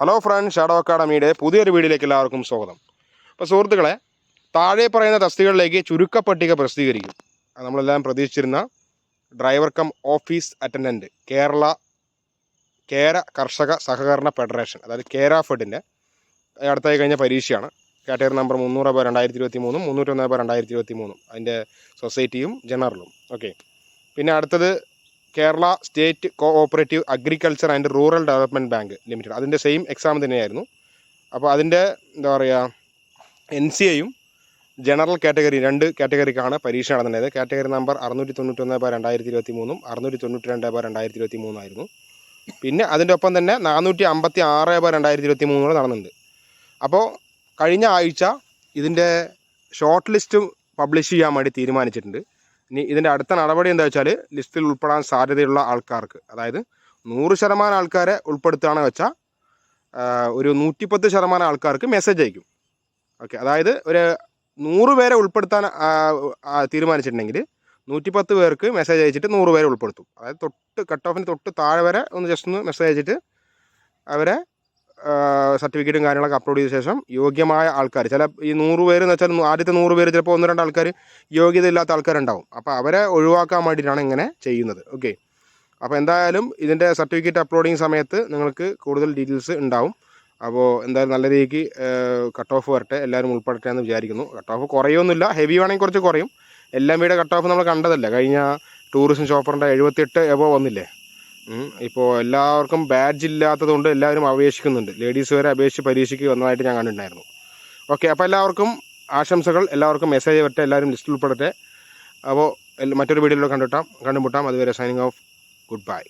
Hello friends shadow അക്കാഡമിയുടെ പുതിയൊരു വീഡിയോയിലേക്ക് എല്ലാവർക്കും സ്വാഗതം. അപ്പോൾ സുഹൃത്തുക്കളെ താഴെ പറയുന്ന തസ്തികളിലേക്ക് ചുരുക്കപ്പട്ടിക പ്രസിദ്ധീകരിക്കും. നമ്മളെല്ലാം പ്രതീക്ഷിച്ചിരുന്ന driver cum office attendant Kerala കേര കർഷക സഹകരണ ഫെഡറേഷൻ അതായത് കേര ഫെഡിന്റെ അടുത്തായി കഴിഞ്ഞ പരീക്ഷയാണ്. കാറ്റഗറി നമ്പർ മുന്നൂറ് പേർ രണ്ടായിരത്തി ഇരുപത്തി മൂന്നും മുന്നൂറ്റൊന്ന് പേർ രണ്ടായിരത്തി ഇരുപത്തി മൂന്നും അതിന്റെ സൊസൈറ്റിയും ജനറലും. ഓക്കെ പിന്നെ അടുത്തത് Kerala state cooperative agriculture and rural development bank limited. അതിന്റെ സെയിം എക്സാം തന്നെയായിരുന്നു. അപ്പോൾ അതിന്റെ എന്താ പറയുക എൻ സി എയും ജനറൽ കാറ്റഗറി രണ്ട് കാറ്റഗറിക്കാണ് പരീക്ഷ നടന്നത് കാറ്റഗറി നമ്പർ അറുന്നൂറ്റി തൊണ്ണൂറ്റൊന്ന് ബൈ രണ്ടായിരത്തി ഇരുപത്തി മൂന്നും അറുന്നൂറ്റി തൊണ്ണൂറ്റി രണ്ട് ബൈ രണ്ടായിരത്തി ഇരുപത്തി മൂന്നായിരുന്നു പിന്നെ അതിന്റെ ഒപ്പം തന്നെ നാനൂറ്റി അമ്പത്തി ആറ് ബൈ രണ്ടായിരത്തി ഇരുപത്തി മൂന്നൂടെ നടന്നിട്ടുണ്ട്. അപ്പോൾ കഴിഞ്ഞ ആഴ്ച ഇതിന്റെ ഷോർട്ട് ലിസ്റ്റ് പബ്ലിഷ് ചെയ്യാൻ വേണ്ടി തീരുമാനിച്ചിട്ടുണ്ട്. ഇനി ഇതിന്റെ അടുത്ത നടപടി എന്താ വെച്ചാൽ ലിസ്റ്റിൽ ഉൾപ്പെടാൻ സാധ്യതയുള്ള ആൾക്കാർക്ക് അതായത് നൂറ് ശതമാനം ആൾക്കാരെ ഉൾപ്പെടുത്തുകയാണെന്ന് വെച്ചാൽ ഒരു നൂറ്റിപ്പത്ത് ശതമാനം ആൾക്കാർക്ക് മെസ്സേജ് അയക്കും. ഓക്കെ അതായത് ഒരു നൂറ് പേരെ ഉൾപ്പെടുത്താൻ തീരുമാനിച്ചിട്ടുണ്ടെങ്കിൽ നൂറ്റിപ്പത്ത് പേർക്ക് മെസ്സേജ് അയച്ചിട്ട് നൂറ് പേരെ ഉൾപ്പെടുത്തും. അതായത് തൊട്ട് കട്ട് ഓഫിന് തൊട്ട് താഴെ വരെ ഒന്ന് ജസ്റ്റ് ഒന്ന് മെസ്സേജ് അയച്ചിട്ട് അവരെ സർട്ടിഫിക്കറ്റും കാര്യങ്ങളൊക്കെ അപ്ലോഡ് ചെയ്ത ശേഷം യോഗ്യമായ ആൾക്കാർ ചില ഈ നൂറ് പേര് എന്ന് വെച്ചാൽ ആദ്യത്തെ നൂറ് പേര് ചിലപ്പോൾ ഒന്ന് രണ്ട് ആൾക്കാർ യോഗ്യത ഇല്ലാത്ത ആൾക്കാരുണ്ടാവും. അപ്പോൾ അവരെ ഒഴിവാക്കാൻ വേണ്ടിയിട്ടാണ് ഇങ്ങനെ ചെയ്യുന്നത്. ഓക്കെ അപ്പോൾ എന്തായാലും ഇതിന്റെ സർട്ടിഫിക്കറ്റ് അപ്ലോഡിങ് സമയത്ത് നിങ്ങൾക്ക് കൂടുതൽ ഡീറ്റെയിൽസ് ഉണ്ടാവും. അപ്പോൾ എന്തായാലും നല്ല രീതിക്ക് കട്ട് ഓഫ് വരട്ടെ എല്ലാവരും ഉൾപ്പെടട്ടെ എന്ന് വിചാരിക്കുന്നു. കട്ട് ഓഫ് കുറയൊന്നുമില്ല ഹെവി വേണമെങ്കിൽ കുറച്ച് കുറയും. എല്ലാം വീടെ കട്ട് ഓഫ് നമ്മൾ കണ്ടതല്ല? കഴിഞ്ഞ ടൂറിസം ഷോപ്പറിന്റെ എഴുപത്തെട്ട് എബോ വന്നില്ലേ? ഇപ്പോൾ എല്ലാവർക്കും ബാഡ്ജ് ഇല്ലാത്തത് കൊണ്ട് എല്ലാവരും അപേക്ഷിക്കുന്നുണ്ട്. ലേഡീസ് വരെ അപേക്ഷിച്ച് പരീക്ഷയ്ക്ക് വന്നതായിട്ട് ഞാൻ കണ്ടിട്ടുണ്ടായിരുന്നു. ഓക്കെ അപ്പോൾ എല്ലാവർക്കും ആശംസകൾ. എല്ലാവർക്കും മെസ്സേജ് വരട്ടെ. എല്ലാവരും ലിസ്റ്റിൽ ഉൾപ്പെടട്ടെ. അപ്പോൾ മറ്റൊരു വീഡിയോയിലൂടെ കണ്ടിട്ടാം കണ്ടുമുട്ടാം. അതുവരെ സൈനിങ് ഓഫ് ഗുഡ് ബൈ